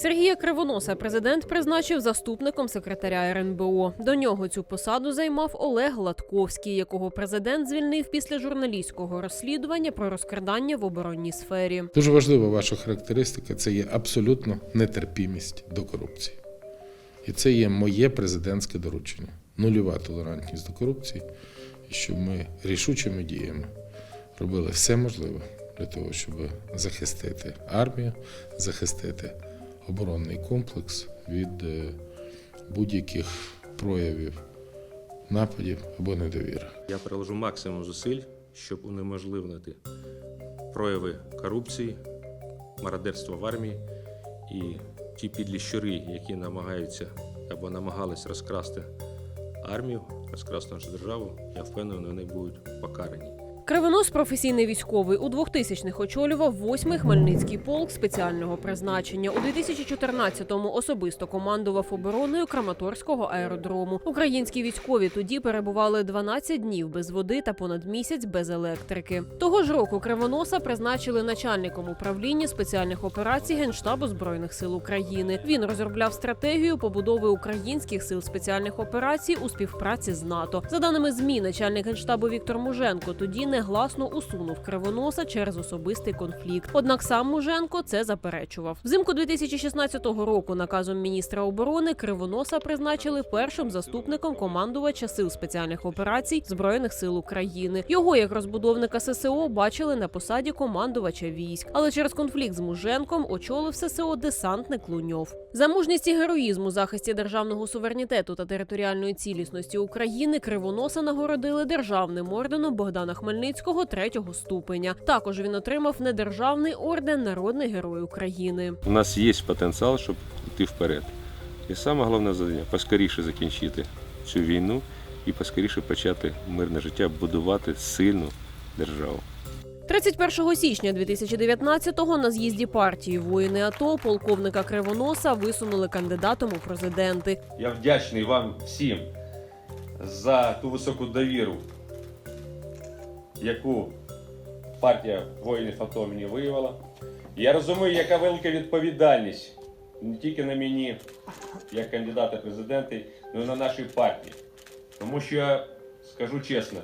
Сергія Кривоноса президент призначив заступником секретаря РНБО. До нього цю посаду займав Олег Гладковський, якого президент звільнив після журналістського розслідування про розкрадання в оборонній сфері. Дуже важлива ваша характеристика це є абсолютно нетерпімість до корупції. І це є моє президентське доручення. Нульова толерантність до корупції, щоб ми рішучими діями робили все можливе для того, щоб захистити армію, захистити оборонний комплекс від е, будь-яких проявів нападів або недовіри. Я приложу максимум зусиль, щоб унеможливити прояви корупції, мародерства в армії і ті підлі щури, які намагаються або намагались розкрасти армію, розкрасти нашу державу, я впевнений, вони будуть покарані. Кривонос професійний військовий у 2000-х очолював 8-й Хмельницький полк спеціального призначення. У 2014-му особисто командував обороною Краматорського аеродрому. Українські військові тоді перебували 12 днів без води та понад місяць без електрики. Того ж року Кривоноса призначили начальником управління спеціальних операцій Генштабу збройних сил України. Він розробляв стратегію побудови українських сил спеціальних операцій у співпраці з НАТО. За даними змі, начальник генштабу Віктор Муженко тоді негласно усунув кривоноса через особистий конфлікт. Однак сам Муженко це заперечував. Взимку 2016 року наказом міністра оборони Кривоноса призначили першим заступником командувача сил спеціальних операцій збройних сил України. Його як розбудовника ССО бачили на посаді командувача військ, але через конфлікт з Муженком очолив ССО десантник Луньов. За мужність і героїзм у захисті державного суверенітету та територіальної цілісності України Кривоноса нагородили державним орденом Богдана Хмельницького третього ступеня. Також він отримав недержавний орден Народний Герой України. У нас є потенціал, щоб йти вперед. І саме головне завдання поскоріше закінчити цю війну і поскоріше почати мирне життя, будувати сильну державу. 31 січня 2019-го на з'їзді партії воїни АТО полковника Кривоноса висунули кандидатом у президенти. Я вдячний вам всім за ту високу довіру, яку партія воїнів АТО мені виявила. Я розумію, яка велика відповідальність не тільки на мені, як кандидата президента, але й на нашій партії. Тому що скажу чесно,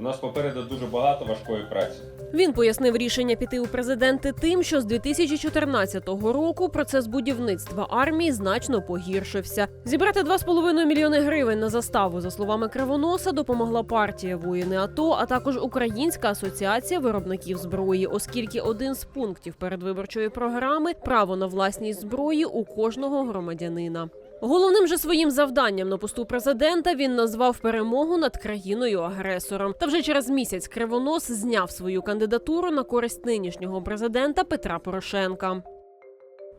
у нас попереду дуже багато важкої праці. Він пояснив рішення піти у президенти тим, що з 2014 року процес будівництва армії значно погіршився. Зібрати 2,5 мільйони гривень на заставу, за словами Кривоноса, допомогла партія воїни АТО, а також Українська асоціація виробників зброї, оскільки один з пунктів передвиборчої програми право на власність зброї у кожного громадянина. Головним же своїм завданням на посту президента він назвав перемогу над країною агресором. Та вже через місяць Кривонос зняв свою кандидатуру на користь нинішнього президента Петра Порошенка.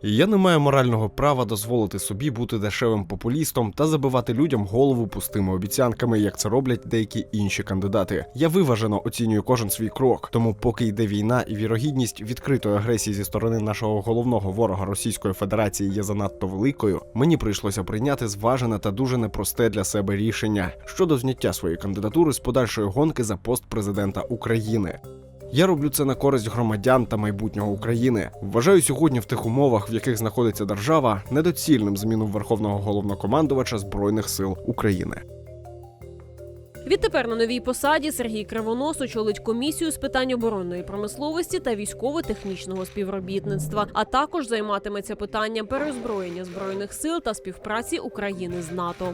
Я не маю морального права дозволити собі бути дешевим популістом та забивати людям голову пустими обіцянками, як це роблять деякі інші кандидати. Я виважено оцінюю кожен свій крок. Тому, поки йде війна і вірогідність відкритої агресії зі сторони нашого головного ворога Російської Федерації є занадто великою, мені прийшлося прийняти зважене та дуже непросте для себе рішення щодо зняття своєї кандидатури з подальшої гонки за пост президента України. Я роблю це на користь громадян та майбутнього України. Вважаю сьогодні в тих умовах, в яких знаходиться держава, недоцільним зміну верховного головнокомандувача збройних сил України. Відтепер на новій посаді Сергій Кривонос очолить комісію з питань оборонної промисловості та військово-технічного співробітництва, а також займатиметься питанням переозброєння збройних сил та співпраці України з НАТО.